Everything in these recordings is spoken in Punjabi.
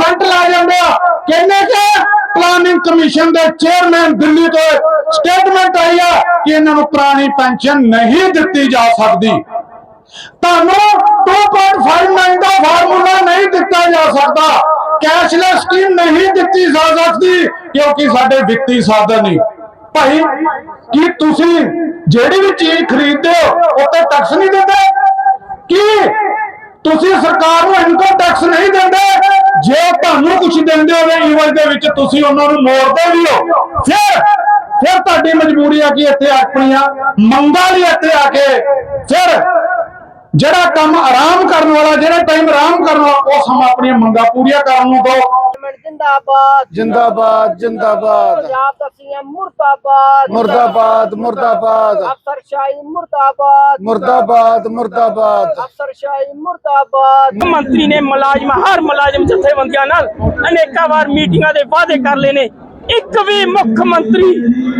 5% ਲੈ ਜਾਂਦੇ ਆ। ਕਹਿੰਦੇ ਕਿ ਪਲਾਨਿੰਗ ਕਮਿਸ਼ਨ ਦੇ ਚੇਅਰਮੈਨ ਦਿੱਲੀ ਤੋਂ ਸਟੇਟਮੈਂਟ ਆਈ ਆ ਕਿ ਇਹਨਾਂ ਨੂੰ ਪੁਰਾਣੀ ਪੈਨਸ਼ਨ ਨਹੀਂ ਦਿੱਤੀ ਜਾ ਸਕਦੀ। ਤੁਹਾਨੂੰ 2.59 ਦਾ ਫਾਰਮੂਲਾ ਨਹੀਂ ਦਿੱਤਾ ਜਾ ਸਕਦਾ। ਕੈਸ਼ਲੈਸ ਸਕੀਮ ਨਹੀਂ ਦਿੱਤੀ ਜਾ ਸਕਦੀ, ਕਿਉਂਕਿ ਸਾਡੇ ਵਿੱਤੀ ਸਾਧਨ ਨਹੀਂ। ਭਾਈ, ਕੀ ਤੁਸੀਂ ਜਿਹੜੀ ਵੀ ਚੀਜ਼ ਖਰੀਦਦੇ ਹੋ ਉੱਤੇ ਟੈਕਸ ਨਹੀਂ ਦਿੰਦੇ? ਕੀ ਤੁਸੀਂ ਸਰਕਾਰ ਨੂੰ ਇਨਕਮ ਟੈਕਸ ਨਹੀਂ ਦਿੰਦੇ ਜੇ ਤੁਹਾਨੂੰ ਕੁਝ ਦਿੰਦੇ ਹੋਵੇ ਈਵਨ ਦੇ ਵਿੱਚ ਤੁਸੀਂ ਉਹਨਾਂ ਨੂੰ ਮੋੜਦੇ ਵੀ ਹੋ। ਫਿਰ ਫਿਰ ਤੁਹਾਡੀ ਮਜਬੂਰੀ ਆ ਕਿ ਇੱਥੇ ਆਪਣੀਆਂ ਮੰਗਾਂ ਲਈ ਇੱਥੇ ਆ ਕੇ ਫਿਰ ਜਿਹੜਾ ਕੰਮ ਆਰਾਮ ਕਰਨ ਵਾਲਾ ਜਿਹੜਾ ਟਾਈਮ ਆਰਾਮ ਕਰਨ ਵਾਲਾ ਉਹ ਸਮਾਂ ਆਪਣੀਆਂ ਮੰਗਾਂ ਪੂਰੀਆਂ ਕਰਨ ਨੂੰ ਦੋ। ਗਵਰਨਮੈਂਟ ਜਿੰਦਾਬਾਦ। ਜਿੰਦਾਬਾਦ ਜਿੰਦਾਬਾਦ। ਪੰਜਾਬ ਦਾ ਸੀਐਮ ਮੁਰਦਾਬਾਦ। ਮੁਰਦਾਬਾਦ ਮੁਰਦਾਬਾਦ। ਅਫਸਰਸ਼ਾਹੀ ਮੁਰਦਾਬਾਦ। ਮੁਰਦਾਬਾਦ ਮੁਰਦਾਬਾਦ। ਅਫਸਰਸ਼ਾਹੀ ਮੁਰਦਾਬਾਦ। ਮੰਤਰੀ ਨੇ ਮੁਲਾਜ਼ਮ ਹਰ ਮੁਲਾਜ਼ਮ ਜਥੇਬੰਦੀਆਂ ਨਾਲ ਅਨੇਕਾਂ ਵਾਰ ਮੀਟਿੰਗਾਂ ਦੇ ਵਾਅਦੇ ਕਰ ਲਏ ਨੇ। ਇੱਕ ਵੀ ਮੁੱਖ ਮੰਤਰੀ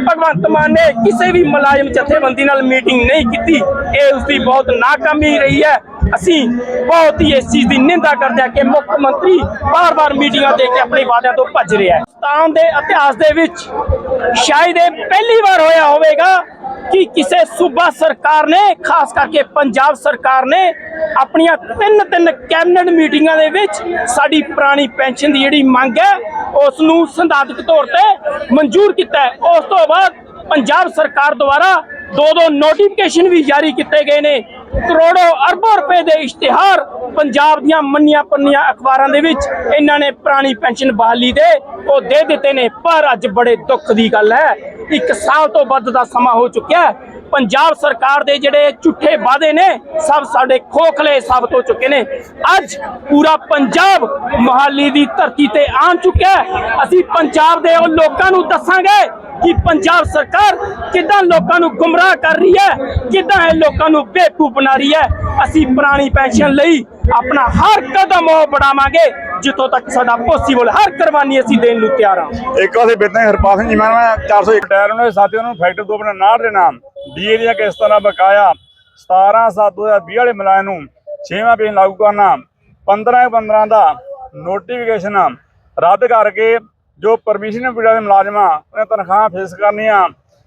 ਭਗਵੰਤ ਮਾਨ ਨੇ ਕਿਸੇ ਵੀ ਮੁਲਾਜ਼ਮ ਜਥੇਬੰਦੀ ਨਾਲ ਮੀਟਿੰਗ ਨਹੀਂ ਕੀਤੀ। ਇਹ ਉਸ ਦੀ ਬਹੁਤ ਨਾਕਾਮੀ ਰਹੀ ਹੈ। ਅਸੀਂ ਬਹੁਤ ਹੀ ਇਸ ਚੀਜ਼ ਦੀ ਨਿੰਦਾ ਕਰਦੇ ਹਾਂ ਕਿ ਮੁੱਖ ਮੰਤਰੀ ਬਾਰ-ਬਾਰ ਮੀਟਿੰਗਾਂ ਦੇ ਕੇ ਆਪਣੇ ਵਾਅਦਿਆਂ ਤੋਂ ਭੱਜ ਰਿਹਾ ਹੈ। ਪਾਕਿਸਤਾਨ ਦੇ ਇਤਿਹਾਸ ਦੇ ਵਿੱਚ ਸ਼ਾਇਦ ਇਹ ਪਹਿਲੀ ਵਾਰ ਹੋਇਆ ਹੋਵੇਗਾ ਕਿ ਕਿਸੇ ਸੂਬਾ ਸਰਕਾਰ ਨੇ ਖਾਸ ਕਰਕੇ ਪੰਜਾਬ ਸਰਕਾਰ ਨੇ ਆਪਣੀਆਂ ਤਿੰਨ ਤਿੰਨ ਕੈਬਨਿਟ ਮੀਟਿੰਗਾਂ ਦੇ ਵਿੱਚ ਸਾਡੀ ਪੁਰਾਣੀ ਪੈਨਸ਼ਨ ਦੀ ਜਿਹੜੀ ਮੰਗ ਹੈ ਉਸ ਨੂੰ ਸੰਦਾਤਕ ਤੌਰ ਤੇ ਮਨਜ਼ੂਰ ਕੀਤਾ ਹੈ ਉਸ ਤੋਂ ਬਾਅਦ ਪੰਜਾਬ ਸਰਕਾਰ ਦੁਆਰਾ ਦੋ ਦੋ ਨੋਟੀਫਿਕੇਸ਼ਨ ਵੀ ਜਾਰੀ ਕੀਤੇ ਗਏ ਨੇ ਕਰੋੜੋ ਅਰਬੋ ਰੁਪਏ ਦੇ ਇਸ਼ਤਿਹਾਰ ਪੰਜਾਬ ਦੀਆਂ ਮੰਨੀਆਂ ਪੰਨੀਆਂ ਅਖਬਾਰਾਂ ਦੇ ਵਿੱਚ ਇਹਨਾਂ ਨੇ ਪੁਰਾਣੀ ਪੈਨਸ਼ਨ ਬਹਾਲੀ ਦੇ ਉਹ ਦੇ ਦਿੱਤੇ ਨੇ ਪਰ ਅੱਜ ਬੜੇ ਦੁੱਖ ਦੀ ਗੱਲ ਹੈ ਇੱਕ ਸਾਲ ਤੋਂ ਵੱਧ ਦਾ ਸਮਾਂ ਹੋ ਚੁੱਕਿਆ ਹੈ। ਪੰਜਾਬ ਸਰਕਾਰ ਦੇ ਜਿਹੜੇ ਝੂਠੇ ਵਾਅਦੇ ਨੇ, ਸਭ ਸਾਡੇ ਖੋਖਲੇ ਸਾਬਤ ਹੋ ਚੁੱਕੇ ਨੇ। ਅੱਜ ਪੂਰਾ ਪੰਜਾਬ ਮੋਹਾਲੀ ਦੀ ਧਰਤੀ ਤੇ ਆ ਚੁੱਕਿਆ ਅਸੀਂ ਪੰਜਾਬ ਦੇ ਉਹ ਲੋਕਾਂ ਨੂੰ ਦੱਸਾਂਗੇ ਕਿ ਪੰਜਾਬ ਸਰਕਾਰ ਕਿੱਦਾਂ ਲੋਕਾਂ ਨੂੰ ਗੁੰਮਰਾਹ ਕਰ ਰਹੀ ਹੈ, ਕਿੱਦਾਂ ਇਹ ਲੋਕਾਂ ਨੂੰ ਬੇਵਕੂਫ ਬਣਾ ਰਹੀ ਹੈ। ਅਸੀਂ ਪੁਰਾਣੀ ਪੈਨਸ਼ਨ ਲਈ ਆਪਣਾ ਹਰ ਕਦਮ ਉਹ बढ़ाਵਾਂਗੇ ਜਿੱਥੋਂ ਤੱਕ ਸਾਡਾ ਪੋਸੀਬਲ ਹਰ ਕੁਰਬਾਨੀ ਅਸੀਂ ਦੇਣ ਨੂੰ ਤਿਆਰ ਹਾਂ। ਇੱਕ ਪਾਸੇ ਬੇਤਾਂ ਹਰਪਾਲ ਸਿੰਘ ਜੀ, ਮੈਂ 401 ਟਾਇਰ ਉਹਨਾਂ ਦੇ ਸਾਥੀਆਂ ਨੂੰ ਫੈਕਟਰੀ ਤੋਂ ਆਪਣਾ ਨਾੜ ਦੇ ਨਾਮ ਡੀਏ ਦੀਆਂ ਕਿਸ਼ਤਾਂ ਦਾ ਬਕਾਇਆ 17 7 2020 ਵਾਲੇ ਮਲਾਇਆ ਨੂੰ 6ਵਾਂ ਪੇਜ ਲਾਗੂ ਕਰਨਾ 15 15 ਦਾ ਨੋਟੀਫਿਕੇਸ਼ਨ ਰੱਦ ਕਰਕੇ ਜੋ ਪਰਮਿਸ਼ਨ ਪੀੜਾ ਦੇ ਮੁਲਾਜ਼ਮਾਂ ਉਹਨਾਂ ਤਨਖਾਹਾਂ ਫੇਸ ਕਰਨੀਆਂ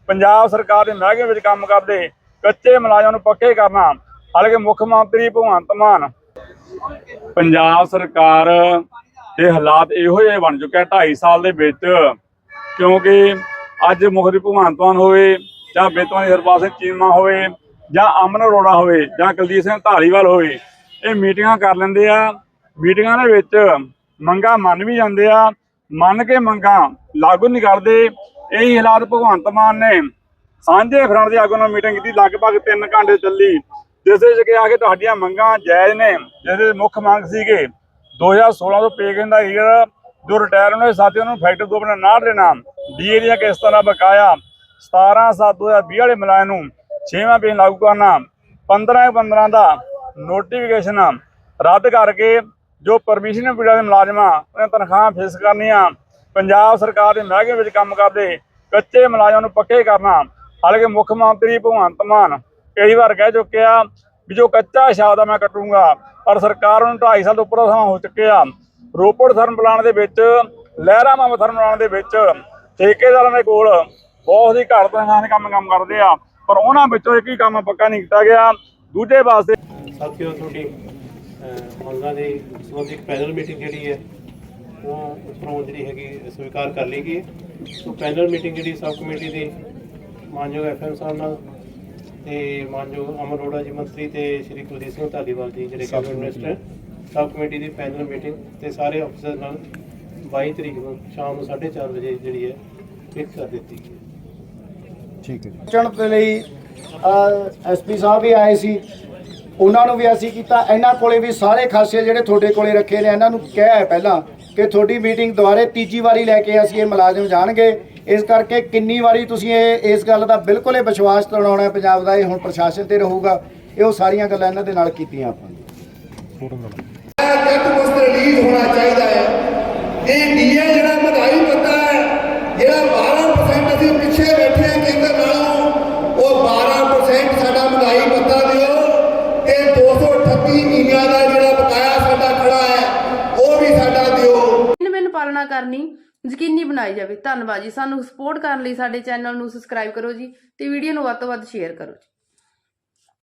ਪੰਜਾਬ ਸਰਕਾਰ ਦੇ ਮਹਿਕਮੇ ਵਿੱਚ ਕੰਮ ਕਰਦੇ, ਕੱਚੇ ਮੁਲਾਜ਼ਮਾਂ ਨੂੰ ਪੱਕੇ ਕਰਨਾ। ਹਾਲਾਂਕਿ ਮੁੱਖ ਮੰਤਰੀ ਭਗਵੰਤ ਮਾਨ ਪੰਜਾਬ ਸਰਕਾਰ ਦੇ ਹਾਲਾਤ ਇਹੋ ਜਿਹੇ ਬਣ ਚੁੱਕੇ 2.5 ਸਾਲ ਦੇ ਵਿੱਚ, ਕਿਉਂਕਿ ਅੱਜ ਮੁਖਰੀ ਭਗਵੰਤ ਹੋਵੇ ਜਾਂ ਬੇਤਵਾਨੀ ਹਰਪਾਲ ਸਿੰਘ ਚੀਮਾ ਹੋਵੇ ਜਾਂ ਅਮਨ ਅਰੋੜਾ ਹੋਵੇ ਜਾਂ ਕੁਲਦੀਪ ਸਿੰਘ ਧਾਲੀਵਾਲ ਹੋਵੇ, ਇਹ ਮੀਟਿੰਗਾਂ ਕਰ ਲੈਂਦੇ ਆ। ਮੀਟਿੰਗਾਂ ਦੇ ਵਿੱਚ ਮੰਗਾਂ ਮੰਨ ਵੀ ਜਾਂਦੇ ਆ, ਮੰਨ ਕੇ ਮੰਗਾਂ ਲਾਗੂ ਨਹੀਂ ਕਰਦੇ। ਇਹੀ ਹਾਲਾਤ ਭਗਵੰਤ ਮਾਨ ਨੇ ਸਾਂਝੇ ਫਰੰਟ ਦੇ ਆਗੂ ਨਾਲ ਮੀਟਿੰਗ ਕੀਤੀ, ਲਗਭਗ 3 ਘੰਟੇ ਚੱਲੀ। ਜਿਸ ਵਿੱਚ ਕਿਹਾ ਕਿ ਤੁਹਾਡੀਆਂ ਮੰਗਾਂ ਜਾਇਜ਼ ਨੇ ਜਿਹਦੇ ਮੁੱਖ ਮੰਗ ਸੀਗੇ 2016 ਤੋਂ ਪੇ ਦਾ ਈਅਰ ਜੋ ਰਿਟਾਇਰ ਹੋਏ ਸਾਥੀਆਂ ਨੂੰ ਫੈਕਟਰੀ ਤੋਂ ਆਪਣਾ ਨਾੜ ਦੇ ਨਾਮ ਡੀਏ ਦੀਆਂ ਕਿਸ਼ਤਾਂ ਦਾ ਬਕਾਇਆ 17 7 2020 ਵਾਲੇ ਮਲਾਇਆ ਨੂੰ 6ਵਾਂ ਪੇਜ ਲਾਗੂ ਕਰਨਾ। 15 15 ਦਾ ਨੋਟੀਫਿਕੇਸ਼ਨ ਰੱਦ ਕਰਕੇ ਜੋ ਪਰਮਿਸ਼ਨ ਪੀੜਾ ਦੇ ਮੁਲਾਜ਼ਮਾਂ, ਉਹਨਾਂ ਤਨਖਾਹਾਂ ਫੇਸ ਕਰਨੀਆਂ। ਪੰਜਾਬ ਸਰਕਾਰ ਦੇ ਮਹਿਕਮੇ ਵਿੱਚ ਕੰਮ ਕਰਦੇ, ਕੱਚੇ ਮੁਲਾਜ਼ਮਾਂ ਨੂੰ ਪੱਕੇ ਕਰਨਾ। ਹਾਲਾਂਕਿ ਮੁੱਖ ਮੰਤਰੀ ਭਗਵੰਤ ਮਾਨ ਕਈ ਵਾਰ ਕਹਿ ਚੁੱਕਿਆ ਵੀ ਜੋ ਕੱਚਾ ਸ਼ਬਦ ਆ ਮੈਂ ਕੱਟੂੰਗਾ ਪਰ ਸਰਕਾਰ ਨੂੰ 2.5 ਸਾਲ ਤੋਂ ਉੱਪਰ ਦਾ ਸਮਾਂ ਹੋ ਚੁੱਕਿਆ। ਰੋਪੜ ਥਰਮ ਪਲਾਂਟ ਦੇ ਵਿੱਚ ਲਹਿਰਾ ਮਾਮਾ ਥਰਮ ਪਲਾਨ ਦੇ ਵਿੱਚ ਠੇਕੇਦਾਰਾਂ ਦੇ ਕੋਲ ਬਹੁਤ ਹੀ ਘੱਟ ਤਨਖਾਹ ਦੇ ਕੰਮ ਕੰਮ ਕਰਦੇ ਆ ਪਰ ਉਹਨਾਂ ਵਿੱਚੋਂ ਇੱਕ ਹੀ ਕੰਮ ਪੱਕਾ ਨਹੀਂ ਕੀਤਾ ਗਿਆ। ਦੂਜੇ ਪਾਸੇ ਸਾਥੀਓ ਤੁਹਾਡੀ ਅਹ, ਮੰਗਾਂ ਦੇ ਸੰਬੰਧ ਪੈਨਲ ਮੀਟਿੰਗ ਜਿਹੜੀ ਹੈ ਉਹ ਉੱਪਰੋਂ ਜਿਹੜੀ ਹੈਗੀ ਸਵੀਕਾਰ ਕਰ ਲਈ ਗਈ ਸੋ ਪੈਨਲ ਮੀਟਿੰਗ ਜਿਹੜੀ ਸਬ ਕਮੇਟੀ ਦੀ ਮਾਨਯੋਗ ਐਫਐਮ ਸਾਹਿਬ ਨਾਲ ਤੇ ਮਾਨਯੋਗ ਅਮਰ ਅਰੋੜਾ ਜੀ ਮੰਤਰੀ ਤੇ ਸ਼੍ਰੀ ਕੁਲਦੀਪ ਸਿੰਘ ਧਾਲੀਵਾਲ ਜੀ ਜਿਹੜੇ ਕੈਬਨਿਟ ਮਿਨਿਸਟਰ ਸਬ ਕਮੇਟੀ ਦੀ ਪੈਨਲ ਮੀਟਿੰਗ ਤੇ ਸਾਰੇ ਅਫਸਰ ਨਾਲ 22 ਤਰੀਕ ਨੂੰ ਸ਼ਾਮ ਨੂੰ 4:30 ਵਜੇ ਜਿਹੜੀ ਹੈ ਫਿਕਸ ਕਰ ਦਿੱਤੀ ਗਈ ਹੈ। ਚਣ ਦੇ ਲਈ ਐਸਪੀ ਸਾਹਿਬ ਵੀ ਆਏ ਸੀ। ਉਹਨਾਂ ਨੂੰ ਵੀ ਅਸੀਂ ਕੀਤਾ। ਇਹਨਾਂ ਕੋਲੇ ਵੀ ਸਾਰੇ ਖਾਸੇ ਜਿਹੜੇ ਤੁਹਾਡੇ ਕੋਲੇ ਰੱਖੇ ਨੇ ਇਹਨਾਂ ਨੂੰ ਕਿਹਾ ਹੈ ਪਹਿਲਾਂ ਕਿ ਤੁਹਾਡੀ ਮੀਟਿੰਗ ਦੁਬਾਰੇ ਤੀਜੀ ਵਾਰੀ ਲੈ ਕੇ ਅਸੀਂ ਇਹ ਮੁਲਾਜ਼ਮ ਜਾਣਗੇ। ਇਸ ਕਰਕੇ ਕਿੰਨੀ ਵਾਰੀ ਤੁਸੀਂ ਇਹ ਇਸ ਗੱਲ ਦਾ ਬਿਲਕੁਲ ਇਹ ਵਿਸ਼ਵਾਸ ਹੈ ਪੰਜਾਬ ਦਾ ਇਹ ਹੁਣ ਪ੍ਰਸ਼ਾਸਨ ਤੇ ਰਹੂਗਾ ਇਹ ਉਹ ਸਾਰੀਆਂ ਗੱਲਾਂ ਇਹਨਾਂ ਦੇ ਨਾਲ ਕੀਤੀਆਂ ਆਪਾਂ ਨੇ। ਜੱਟ ਮੁਸਤ ਰਿਲੀਜ਼ ਹੋਣਾ ਚਾਹੀਦਾ ਹੈ। ਇਹ ਡੀਏ ਜਿਹੜਾ ਮਧਾਈ ਪਤਾ ਹੈ ਜਿਹੜਾ 12% ਅਸੀਂ ਪਿੱਛੇ ਬੈਠੇ ਹਾਂ ਕੇਂਦਰ ਨਾਲੋਂ ਉਹ 12% ਸਾਡਾ ਮਧਾਈ ਪਤਾ ਦਿਓ। ਤੇ 238 ਮਹੀਨਿਆਂ ਦਾ ਜਿਹੜਾ ਬਕਾਇਆ ਸਾਡਾ ਖੜਾ ਹੈ ਉਹ ਵੀ ਸਾਡਾ ਦਿਓ। ਨਾ ਕਰਨੀ। ਯਕੀਨੀ ਬਣਾਈ ਜਾਵੇ। ਧੰਨਵਾਦ ਜੀ। ਸਾਨੂੰ ਸਪੋਰਟ ਕਰਨ ਲਈ ਸਾਡੇ ਚੈਨਲ ਨੂੰ ਸਬਸਕ੍ਰਾਈਬ ਕਰੋ ਜੀ ਤੇ ਵੀਡੀਓ ਨੂੰ ਵੱਧ ਤੋਂ ਵੱਧ ਸ਼ੇਅਰ ਕਰੋ ਜੀ।